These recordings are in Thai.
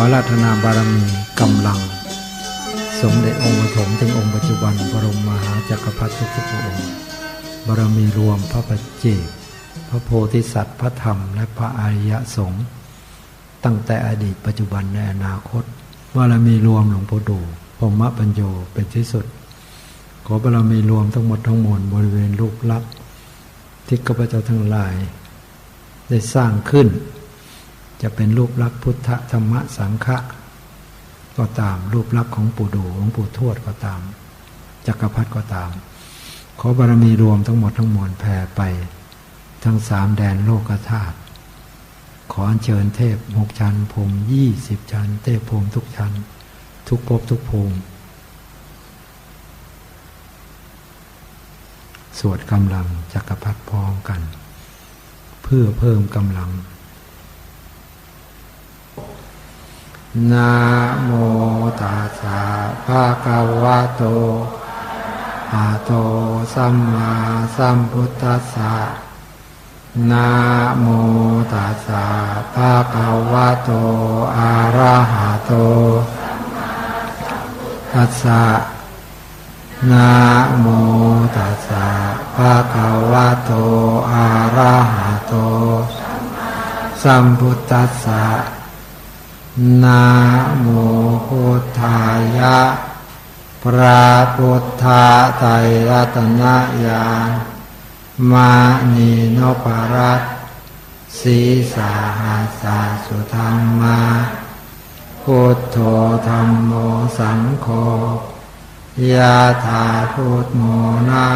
อราธนาบารมีกำลัง สมเด็จองค์ปฐมถึงองค์ปัจจุบันบรมมหาจักรพรรดิทุกๆพระองค์ บารมีรวมพระปัจเจกพระโพธิสัตว์พระธรรม และพระอริยสงฆ์ตั้งแต่อดีตปัจจุบันในอนาคตบารมีรวมหลวงพ่อดูพรหมปัญโยเป็นที่สุด ขอบารมีรวมทั้งหมดทั้งมวลบริเวณรูปลักษณ์ที่ข้าพเจ้าทั้งหลาย ได้สร้างขึ้น จะเป็นรูปลักษณ์พุทธธรรมสังฆะก็ตาม รูปลักษณ์ของปู่ดูของปู่ทวดก็ตามจักรพรรดิก็ตาม ขอบารมีรวมทั้งหมดทั้งมวลแผ่ไป ทั้งสามแดนโลกธาตุขออัญเชิญเทพหกชั้นภูมิยี่สิบชั้น เทพภูมิทุกชั้น ทุกภพทุกภูมิสวดกำลังจักรพรรดิพร้อมกัน เพื่อเพิ่มกำลัง นะโมตัสสะภะคะวะโตอะโตสัมมาสัมพุทธัสสะนะโมตัสสะภะคะวะโตอะระหะโตตัสสะนะโมตัสสะภะคะวะโตอะระหะโตสัมพุทธัสสะ นะโมพุทธายะ พระพุทธาไตรรัตนญาณมานีนปรัตสีสาหาสาสุธรรมาพุทโธธรรมโมสังโฆยาถาพุทโมนะ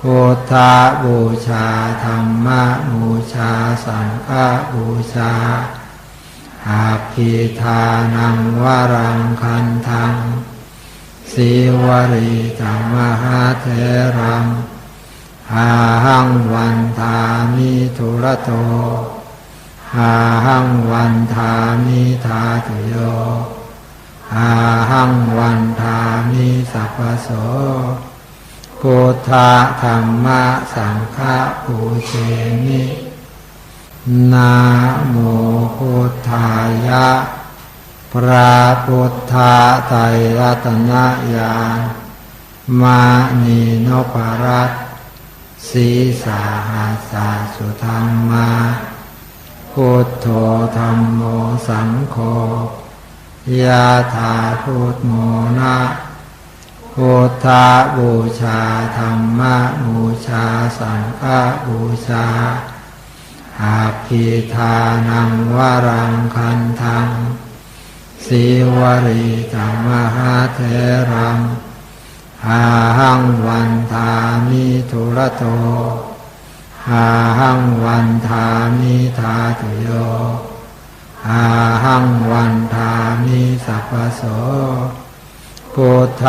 พุทธาบูชาธรรมบูชาสังฆบูชา อาภิธานังวรังคันทังสีวรีจัมหาเทรังอาหังวันทามิทุระโตอาหังวันทามิทาตุโยอาหังวันทามิสัพพโสพุทธะธรรมะสังฆะปูเชมิ นะโมพุทธายะ พระพุทธาไตรรัตนญาณมานีนปรัตสีสาหาสาสุธรรมาพุทโธธรรมโมสังโฆยาถาพุทโมนะพุทธาบูชาธรรมบูชาสังฆบูชา อาภิธานังวรังคันทังสีวรีจัมมหาเทรังอาหังวันทามิทุระโตอาหังวันทามิทาตุโยอาหังวันทามิสัพพโสพุทธ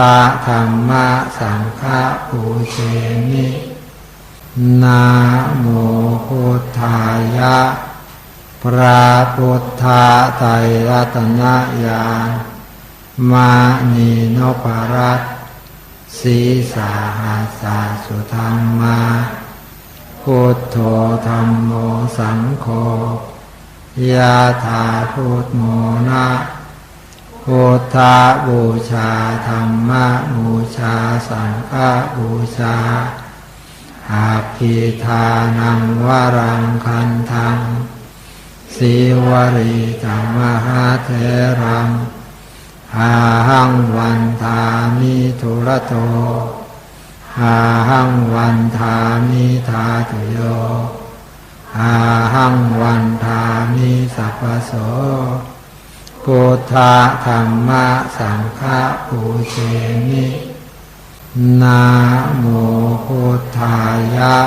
ธรรมะสังฆปูเชมิ นะโมพุทธายะ พระพุทธาไตรรัตนญาณมานีนปรัตสีสาหาสาสุธรรมาพุทโธธรรมโมสังโฆยาถาพุทโมนะพุทธาบูชาธรรมบูชาสังฆบูชา อาภิธานังวรังคันทังสีวรีจัมมหาเทรังอาหังวันทามิทุระโตอาหังวันทามิทาตุโยอาหังวันทามิสัพพโสพุทธะธรรมะสังฆะปูเชมิ นะโมพุทธายะ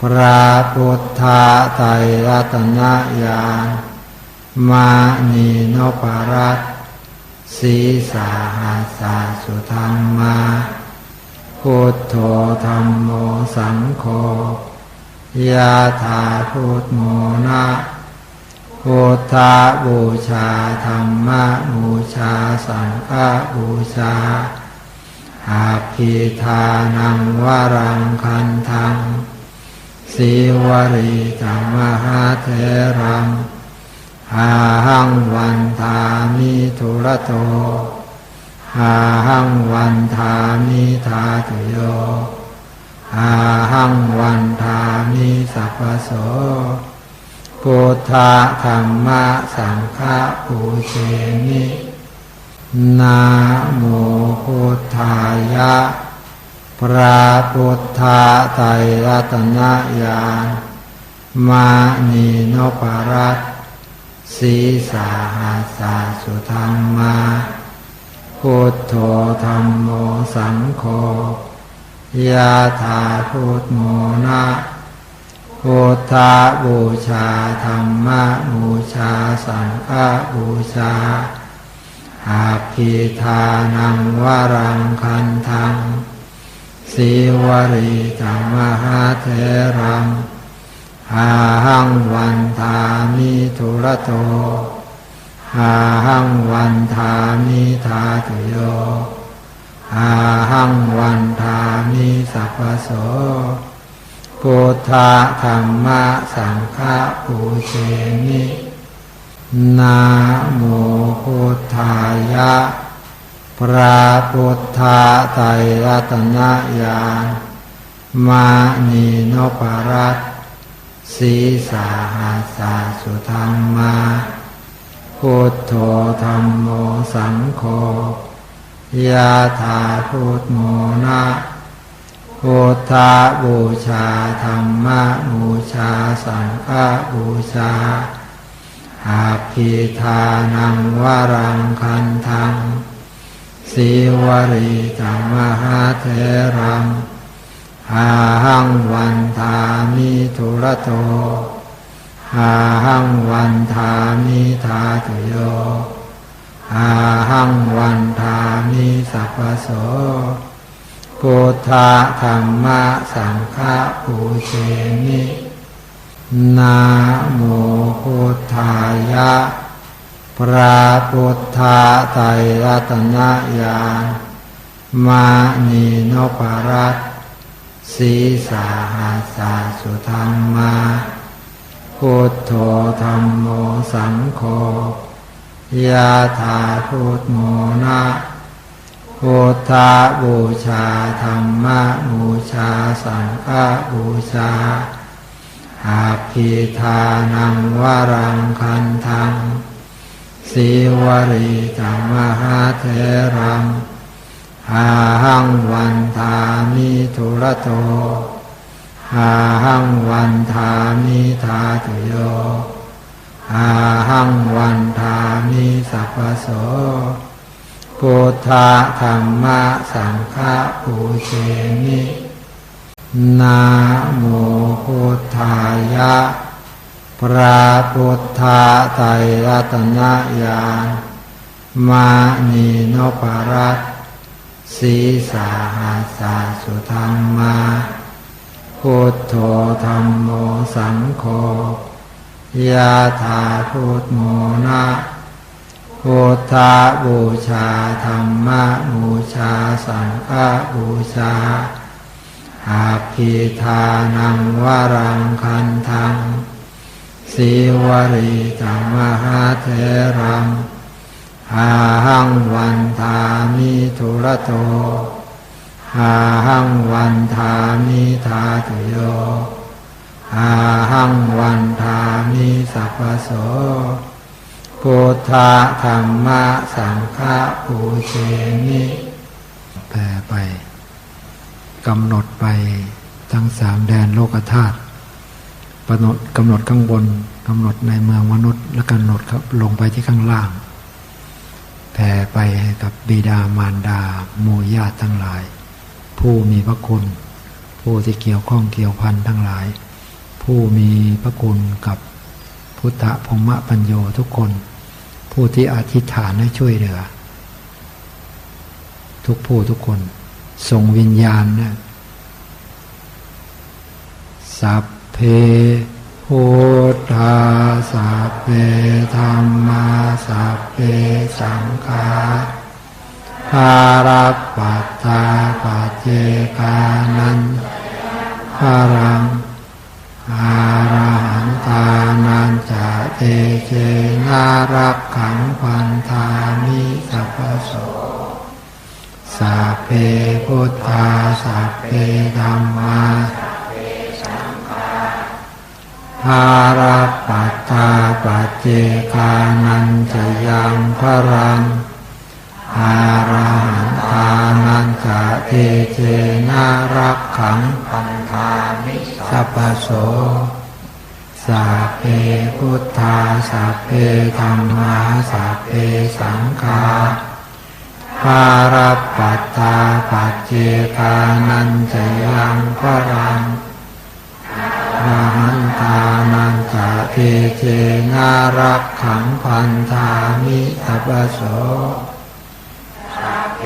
พระพุทธาไตรรัตนญาณมานีนปรัตสีสาหาสาสุธรรมาพุทโธธรรมโมสังโฆยาถาพุทโมนะพุทธาบูชาธรรมบูชาสังฆบูชา อาภิธานังวรังคันทังสีวรีจัมมหาเทรังอาหังวันทามิทุระโตอาหังวันทามิทาตุโยอาหังวันทามิสัพพโสพุทธธรรมะสังฆะปูเชมิ นาโมพุทธายะ พระพุทธไตรรัตนญาณมานีนปรัตสีสาหาสาสุธรรมาพุทโธธรรมโมสังโฆยาธาพุทโมนะพุทธบูชาธรรมบูชาสังฆบูชา อาภิธานังวรังคันทังสีวรีธรรมหาเทรังอาหังวันทามิทุระโตอาหังวันทามิทาตุโยอาหังวันทามิสัพพโสพุทธธรรมะสังฆะปูเชมิ นาโมพุทธายะ พระพุทธไตรรัตนญาณมานีนปรัตสีสาหาสาสุธรรมาพุทโธธรรมโมสังโฆยาธาพุทโมนะพุทธบูชาธรรมบูชาสังฆบูชา อาภิธานังวรังคันทังสีวรีธรรมหาเทรังอาหังวันทามิทุระโตอาหังวันทามิทาตุโยอาหังวันทามิสัพพโสพุทธธรรมะสังฆะปูเชมิ นาโมพุทธายะ พระพุทธไตรรัตนญาณมานีนปรัตสีสาหาสาสุธรรมาพุทโธธรรมโมสังโฆยาธาพุทโมนะพุทธบูชาธรรมบูชาสังฆบูชา อาภิธานังวรังคันทังสีวรีธรรมหาเทรังอาหังวันทามิทุระโตอาหังวันทามิทาตุโยอาหังวันทามิสัพพโสพุทธธรรมะสังฆปูเชมิ นาโมพุทธายะ พระพุทธไตรรัตนญาณมานีนปรัตสีสาหาสาสุธรรมาพุทโธธรรมโมสังโฆยาธาพุทโมนะพุทธบูชาธรรมบูชาสังฆบูชา อาภิธานังวรังคันทังสีวรีธรรมหาเทรังอาหังวันทามิทุระโตอาหังวันทามิทาตุโยอาหังวันทามิสัพพโสพุทธธรรมะสังฆะปูเชมิแผ่ไป กำหนดไปทั้งสามแดนโลกธาตุกำหนดกำหนดข้างบนกำหนดในเมืองมนุษย์ และกำหนดครับลงไปที่ข้างล่างแผ่ไปให้กับบิดามารดาโมญาติทั้งหลาย ผู้มีพระคุณ ผู้ที่เกี่ยวข้องเกี่ยวพันทั้งหลาย ผู้มีพระคุณกับพุทธพงมะปัญโยทุกคน ผู้ที่อธิษฐานให้ช่วยเหลือ ทุกผู้ทุกคน ส่งวิญญาณนะสัพเพพุทธาสัพเพธรรมาสัพเพสังฆาอารักปัตตาปัจเจกานันหารังอารหันตานันจะเตเจนารักขังปันธามิสัพพโสสัพ เพพุทธาสัพเพธรรมาภาราปัตตาปัจเจกานันจะยังพรังอาราหันทานันจะเทเจนารักขังปันธามิสัพโสสัพเพพุทธาสัพเพธรรมาสัพเพสังฆา ภาราปัตตาปัจเจกานันจะยังพรังอาหันตานันจะเทเจนารักขังพันธามิสัพพโสสัพเพ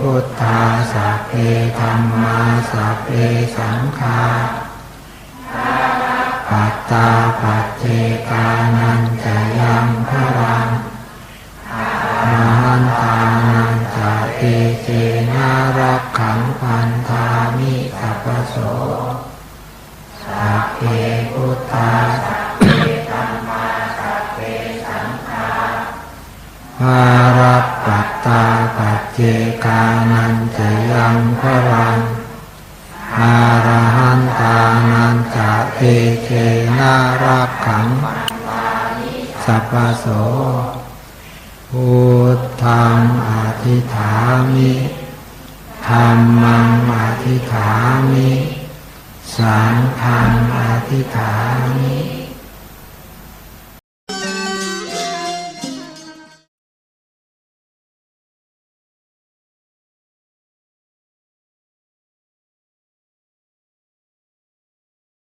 พุทธาสัพเพธรรมาสัพเพสังฆาปัตตาปัจเจกานันจะยังพรังอาหันตานัน จะเทเจนารักขังพันธามิสัพโสสัพเพพุทธาสัพเพธรรมาสัพเพสังฆาภารัปปัตตาปัจเจกานันจะยังพรังอารหันตานันจะเทเจนารักขังสัพพโส พุทธังอธิฐามิธรรมังอธิฐามิ สังฆังอธิฐามิ